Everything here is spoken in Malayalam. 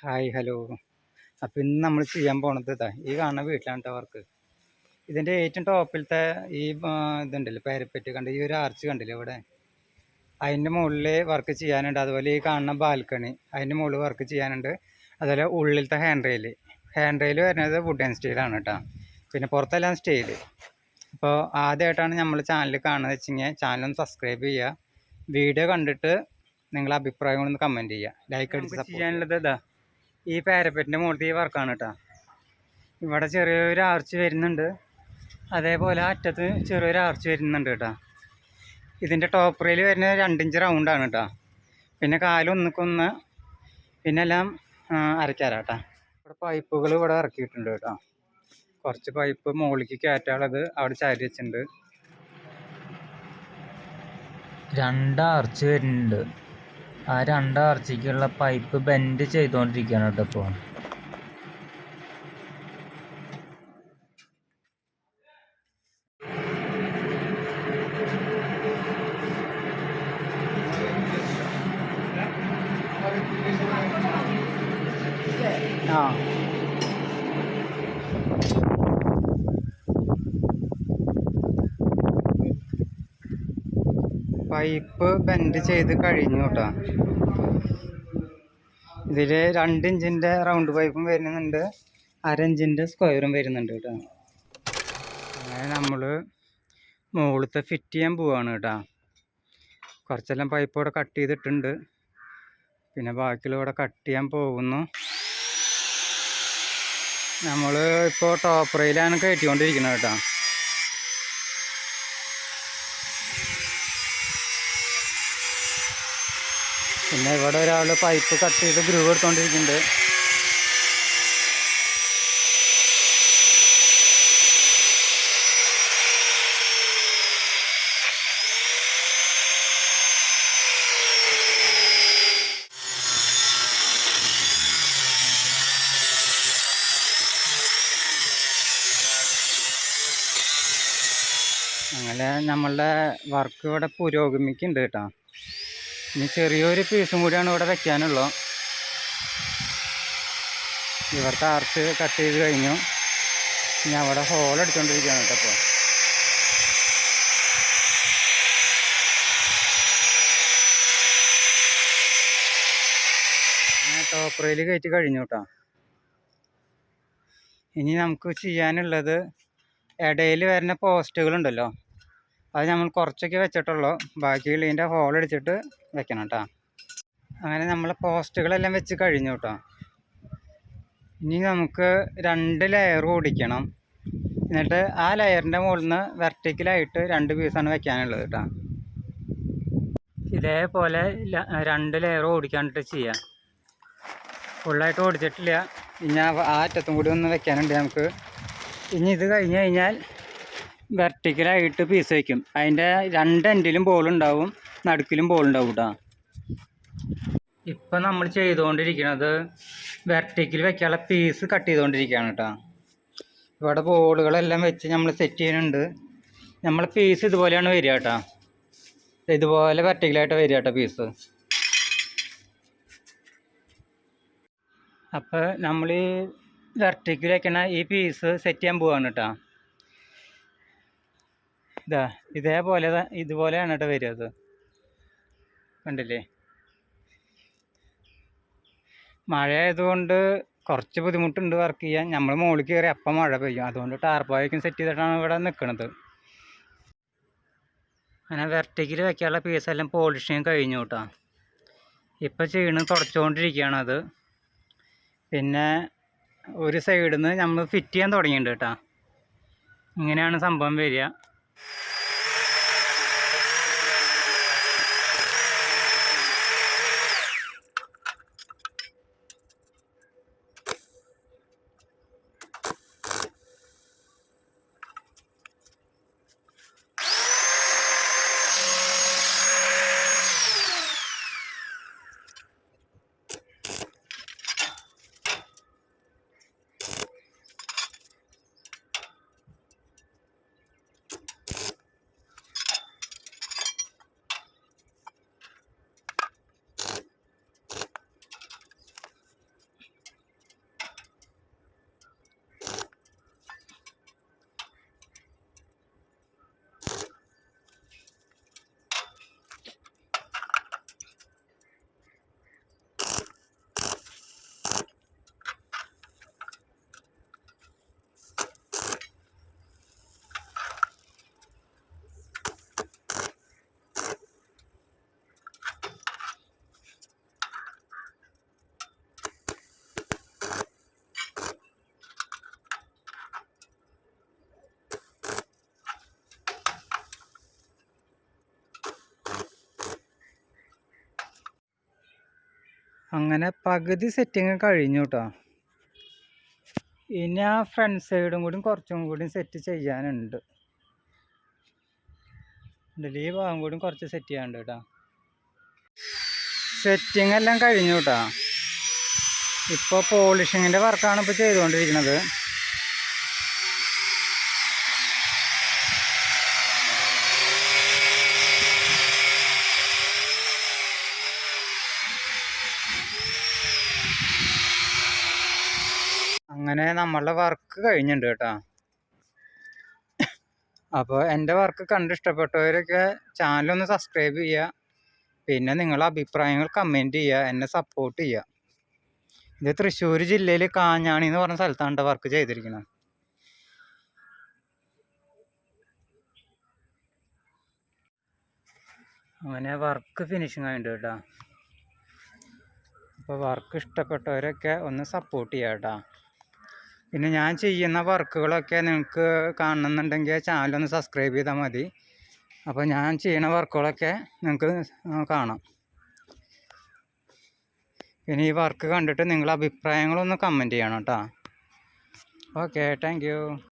ഹായ് ഹലോ അപ്പോൾ ഇന്ന് നമ്മൾ ചെയ്യാൻ പോണത് ഇതാ ഈ കാണുന്ന വീട്ടിലാണ് കേട്ടോ വർക്ക് ഇതിന്റെ ഏറ്റവും ടോപ്പിലത്തെ ഈ ഇതുണ്ടല്ലോ പാരപ്പറ്റ് കണ്ട് ഈ ഒരു ആർച്ച് കണ്ടില്ലേ ഇവിടെ അതിന്റെ മുകളിൽ വർക്ക് ചെയ്യാനുണ്ട്. അതുപോലെ ഈ കാണുന്ന ബാൽക്കണി അതിന്റെ മുകളിൽ വർക്ക് ചെയ്യാനുണ്ട്. അതുപോലെ ഉള്ളിലത്തെ ഹാൻഡ് റെയിൽ ഹാൻഡ് റെയിൽ വരുന്നത് വുഡൻ സ്റ്റീലാണ് കേട്ടോ പിന്നെ പുറത്തെല്ലാം സ്റ്റീൽ അപ്പോൾ ആദ്യമായിട്ടാണ് നമ്മൾ ചാനൽ കാണുന്നത് വെച്ച് കഴിഞ്ഞാൽ ചാനൽ ഒന്ന് സബ്സ്ക്രൈബ് ചെയ്യുക. വീഡിയോ കണ്ടിട്ട് നിങ്ങളുടെ അഭിപ്രായങ്ങളൊന്ന് കമന്റ് ചെയ്യുക. ലൈക്ക് അടിച്ച് ചെയ്യാനുള്ളത് ഇതാ ഈ പാരപ്പറ്റിന്റെ മുകളിലത്തെ ഈ വർക്കാണ് കേട്ടോ. ഇവിടെ ചെറിയൊരു ആർച്ച് വരുന്നുണ്ട്. അതേപോലെ അറ്റത്ത് ചെറിയൊരു ആർച്ച് വരുന്നുണ്ട് കേട്ടോ. ഇതിന്റെ ടോപ്പ് റെയിൽ വരുന്നത് രണ്ടിഞ്ച് റൗണ്ടാണ് കേട്ടോ. പിന്നെ കാലൊന്നിക്കൊന്ന് പിന്നെ എല്ലാം അരക്കാരാട്ടാ ഇവിടെ പൈപ്പുകൾ ഇവിടെ ഇറക്കിയിട്ടുണ്ട് കേട്ടോ. കുറച്ച് പൈപ്പ് മുകളിലേക്ക് കയറ്റാനുള്ളത് അവിടെ ചാരി വെച്ചിട്ടുണ്ട്. രണ്ട് ആർച്ച് വരുന്നുണ്ട്. ആ രണ്ട് പൈപ്പ് ബെൻഡ് ചെയ്തുകൊണ്ടിരിക്കുകയാണ് കേട്ടോ ഇപ്പോൾ ആ. പൈപ്പ് ബെൻഡ് ചെയ്ത് കഴിഞ്ഞു കേട്ടോ. ഇതിൽ രണ്ട് ഇഞ്ചിന്റെ റൗണ്ട് പൈപ്പും വരുന്നുണ്ട് അര ഇഞ്ചിന്റെ സ്ക്വയറും വരുന്നുണ്ട് കേട്ടോ. അങ്ങനെ നമ്മൾ മുകളിലത്തെ ഫിറ്റ് ചെയ്യാൻ പോവാണ് കേട്ടോ. കുറച്ചെല്ലാം പൈപ്പ് ഇവിടെ കട്ട് ചെയ്തിട്ടുണ്ട്. പിന്നെ ബാക്കിയുള്ള ഇവിടെ കട്ട് ചെയ്യാൻ പോകുന്നു. നമ്മൾ ഇപ്പോൾ ടോപ്പ് റെയിലാണ് കയറ്റിക്കൊണ്ടിരിക്കുന്നത് കേട്ടോ. പിന്നെ ഇവിടെ ഒരാൾ പൈപ്പ് കട്ട് ചെയ്ത് ഗ്രൂവ് എടുത്തോണ്ടിരിക്കുന്നുണ്ട് അങ്ങനെ നമ്മളുടെ വർക്ക് ഇവിടെ പുരോഗമിക്കുന്നുണ്ട് കേട്ടോ. ഇനി ചെറിയൊരു പീസും കൂടിയാണ് ഇവിടെ വെക്കാനുള്ളത് ഇവിടുത്തെ ആർച്ച് കട്ട് ചെയ്ത് കഴിഞ്ഞു. ഇനി അവിടെ ഹോൾ അടിച്ചുകൊണ്ടിരിക്കുകയാണ് കേട്ടോ അപ്പോൾ ടോപ്പറയിൽ കയറ്റി കഴിഞ്ഞു കേട്ടോ. ഇനി നമുക്ക് ചെയ്യാനുള്ളത് ഇടയിൽ വരുന്ന പോസ്റ്റുകളുണ്ടല്ലോ അത് നമ്മൾ കുറച്ചൊക്കെ വെച്ചിട്ടുള്ളൂ. ബാക്കിയുള്ള ഇതിന്റെ ഹോൾ അടിച്ചിട്ട് വെക്കണം കേട്ടോ അങ്ങനെ നമ്മൾ പോസ്റ്റുകളെല്ലാം വെച്ച് കഴിഞ്ഞു കേട്ടോ ഇനി നമുക്ക് രണ്ട് ലെയർ ഓടിക്കണം. എന്നിട്ട് ആ ലെയറിന്റെ മുകളിൽ നിന്ന് വെർട്ടിക്കലായിട്ട് രണ്ട് പീസാണ് വെക്കാനുള്ളത് കേട്ടോ ഇതേപോലെ രണ്ട് ലെയർ ഓടിക്കാണ്ടിട്ട് ചെയ്യാം. ഫുള്ളായിട്ട് ഓടിച്ചിട്ടില്ല. ഇനി ആ അറ്റത്തും കൂടി ഒന്ന് വെക്കാനുണ്ട് നമുക്ക്. ഇനി ഇത് കഴിഞ്ഞ് കഴിഞ്ഞാൽ വെർട്ടിക്കലായിട്ട് പീസ് വയ്ക്കും അതിന്റെ രണ്ട് എൻഡിലും ബോളുണ്ടാവും നടുക്കിലും ബോളുണ്ടാവും കേട്ടോ ഇപ്പം നമ്മൾ ചെയ്തുകൊണ്ടിരിക്കുന്നത് വെർട്ടിക്കൽ വെക്കാനുള്ള പീസ് കട്ട് ചെയ്തുകൊണ്ടിരിക്കുകയാണ് കേട്ടോ ഇവിടെ ബോളുകളെല്ലാം വെച്ച് നമ്മൾ സെറ്റ് ചെയ്യുന്നുണ്ട്. നമ്മൾ പീസ് ഇതുപോലെയാണ് വരിക കേട്ടോ ഇതുപോലെ വെർട്ടിക്കലായിട്ട് വരിക കേട്ടോ പീസ് അപ്പോൾ നമ്മൾ വെർട്ടിക്കൽ വയ്ക്കണ ഈ പീസ് സെറ്റ് ചെയ്യാൻ പോവാണ് കേട്ടോ ഇതാ ഇതേപോലെ ഇതുപോലെയാണ് കേട്ടോ വരിക അത്. കണ്ടില്ലേ? മഴ ആയതുകൊണ്ട് കുറച്ച് ബുദ്ധിമുട്ടുണ്ട് വർക്ക് ചെയ്യാൻ. നമ്മൾ മുകളിൽ കയറി അപ്പം മഴ പെയ്യും. അതുകൊണ്ട് ടാർപ്പായൊക്കെ സെറ്റ് ചെയ്തിട്ടാണ് ഇവിടെ നിൽക്കുന്നത് അങ്ങനെ വെർട്ടിക്കൽ എല്ലാം പീസെല്ലാം ചെയ്യാൻ കഴിഞ്ഞു കേട്ടോ. ഇപ്പം ചെയ്യണം തുടച്ചുകൊണ്ടിരിക്കുകയാണ് അത്. പിന്നെ ഒരു സൈഡിൽ നിന്ന് നമ്മൾ ഫിറ്റ് ചെയ്യാൻ തുടങ്ങിയിട്ടുണ്ട് കേട്ടോ. ഇങ്ങനെയാണ് സംഭവം വരിക. you അങ്ങനെ പകുതി സെറ്റിങ് കഴിഞ്ഞു കേട്ടോ ഇനി ആ ഫ്രണ്ട് സൈഡും കൂടി കുറച്ചും കൂടി സെറ്റ് ചെയ്യാനുണ്ട്. ഈ ഭാഗം കൂടി കുറച്ച് സെറ്റ് ചെയ്യാനുണ്ട് കേട്ടോ സെറ്റിംഗ് എല്ലാം കഴിഞ്ഞു കേട്ടോ ഇപ്പോൾ പോളിഷിങ്ങിന്റെ വർക്കാണ് ഇപ്പോൾ ചെയ്തുകൊണ്ടിരിക്കുന്നത്. അങ്ങനെ നമ്മളുടെ വർക്ക് കഴിഞ്ഞിട്ടുണ്ട് കേട്ടോ. അപ്പോൾ എന്റെ വർക്ക് കണ്ട് ഇഷ്ടപ്പെട്ടവരൊക്കെ ചാനലൊന്ന് സബ്സ്ക്രൈബ് ചെയ്യുക പിന്നെ നിങ്ങളുടെ അഭിപ്രായങ്ങൾ കമന്റ് ചെയ്യുക എന്നെ സപ്പോർട്ട് ചെയ്യുക ഇത് തൃശ്ശൂർ ജില്ലയിൽ കാഞ്ഞാണി എന്ന് പറഞ്ഞ സ്ഥലത്താണ് വർക്ക് ചെയ്തിരിക്കുന്നത് അങ്ങനെ വർക്ക് ഫിനിഷിങ് ആയിട്ടുണ്ട് കേട്ടോ. അപ്പോൾ വർക്ക് ഇഷ്ടപ്പെട്ടവരൊക്കെ ഒന്ന് സപ്പോർട്ട് ചെയ്യാം കേട്ടോ പിന്നെ ഞാൻ ചെയ്യുന്ന വർക്കുകളൊക്കെ നിങ്ങൾക്ക് കാണണമെന്നുണ്ടെങ്കിൽ ചാനലൊന്ന് സബ്സ്ക്രൈബ് ചെയ്താൽ മതി. അപ്പോൾ ഞാൻ ചെയ്യുന്ന വർക്കുകളൊക്കെ നിങ്ങൾക്ക് കാണാം. പിന്നെ ഈ വർക്ക് കണ്ടിട്ട് നിങ്ങളുടെ അഭിപ്രായങ്ങളൊന്ന് കമന്റ് ചെയ്യണം കേട്ടോ ഓക്കെ താങ്ക്